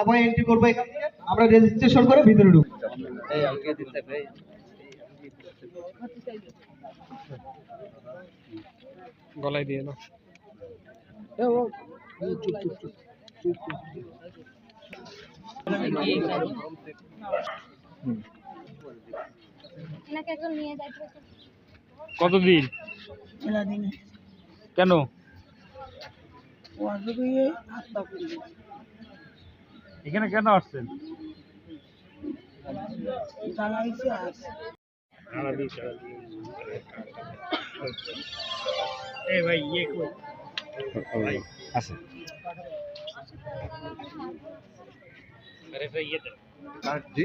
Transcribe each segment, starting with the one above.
আমরা এন্ট্রি করব এখান থেকে। আমরা রেজিস্ট্রেশন করে ভিতরে ঢুকবো। গলায় দিয়ে না এনাকে একজন নিয়ে যাইতে হবে। কতদিন দিনে কেন অসুবিধে আত্মা করবে এখানে কেন আসছেন? জানাইছে আছে এই ভাই ইয়ে কই? আছে। আরে ভাই ইয়ে তো। জি?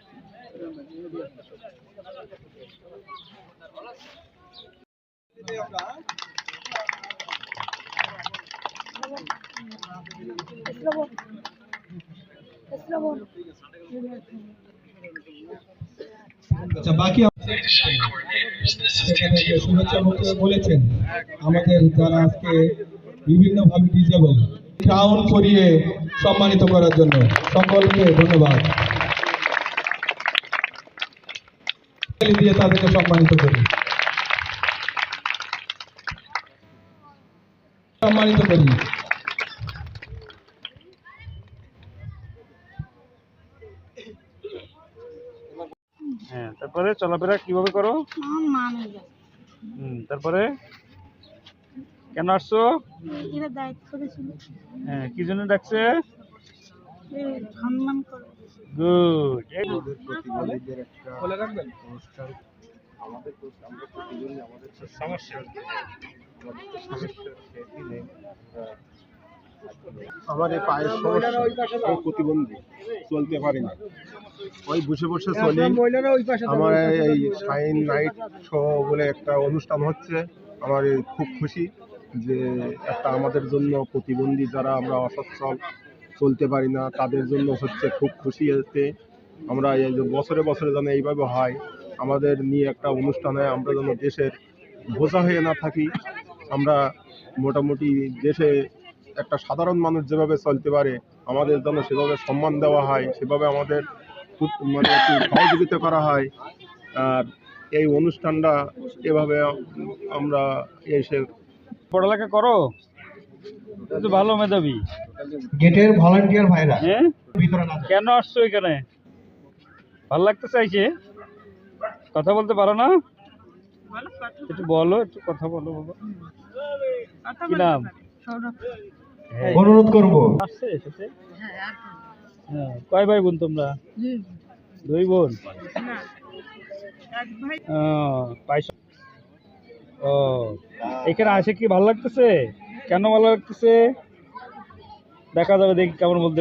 আচ্ছা বলেছেন। আমাদের যারা আজকে বিভিন্নভাবে ডিজেবল করিয়ে সম্মানিত করার জন্য সকলকে ধন্যবাদ। দিয়ে তাদেরকে সম্মানিত করি। সম্মানিত করি। হ্যাঁ তারপরে চলাফেরা কীভাবে করো? হুম তারপরে? কেন আসছো? হ্যাঁ কি জন্য ডাকছে? সম্মান করে গুড প্রতিবন্ধীদের একটা অনুষ্ঠান। আমাদের তো আমরা আমাদের সমস্যা। এই পায়ের সমস্যা প্রতিবন্ধী চলতে পারি না। ওই বসে বসে চলি। আমার এই সাইন নাইট শো বলে একটা অনুষ্ঠান হচ্ছে। আমার খুব খুশি যে একটা আমাদের জন্য প্রতিবন্ধী যারা আমরা অসচ্ছল চলতে পারি না, তাদের জন্য হচ্ছে খুব খুশি এতে আমরা এই বছরে বছরে যেন এইভাবে হয়, আমাদের নিয়ে একটা অনুষ্ঠান হয় আমরা যেন দেশের বোঝা হয়ে না থাকি, আমরা মোটামুটি দেশে একটা সাধারণ মানুষ যেভাবে চলতে পারে, আমাদের যেন সেভাবে সম্মান দেওয়া হয়, সেভাবে আমাদের মানে একটু সহযোগিতা করা হয়, আর এই অনুষ্ঠানটা এভাবে আমরা এসে পড়ালেখা করো? তুমি তো ভালো মেধাবী। গেটের ভলান্টিয়ার ভাইরা। হ্যাঁ? ভিতরে না। কেন আসছো এখানে? ভালো লাগতে চাইছে কথা বলতে পারো না? একটু বলো একটু কথা বলো বাবা। কি নাম? হ্যাঁ। অনুরোধ করব। আসছে হ্যাঁ কয় ভাই বোন তোমরা? দুই বোন? ও এখানে আসে কি ভালো লাগতেছে? কেন ভালো লাগতেছে? দেখা যাবে দেখি কেমন বলতে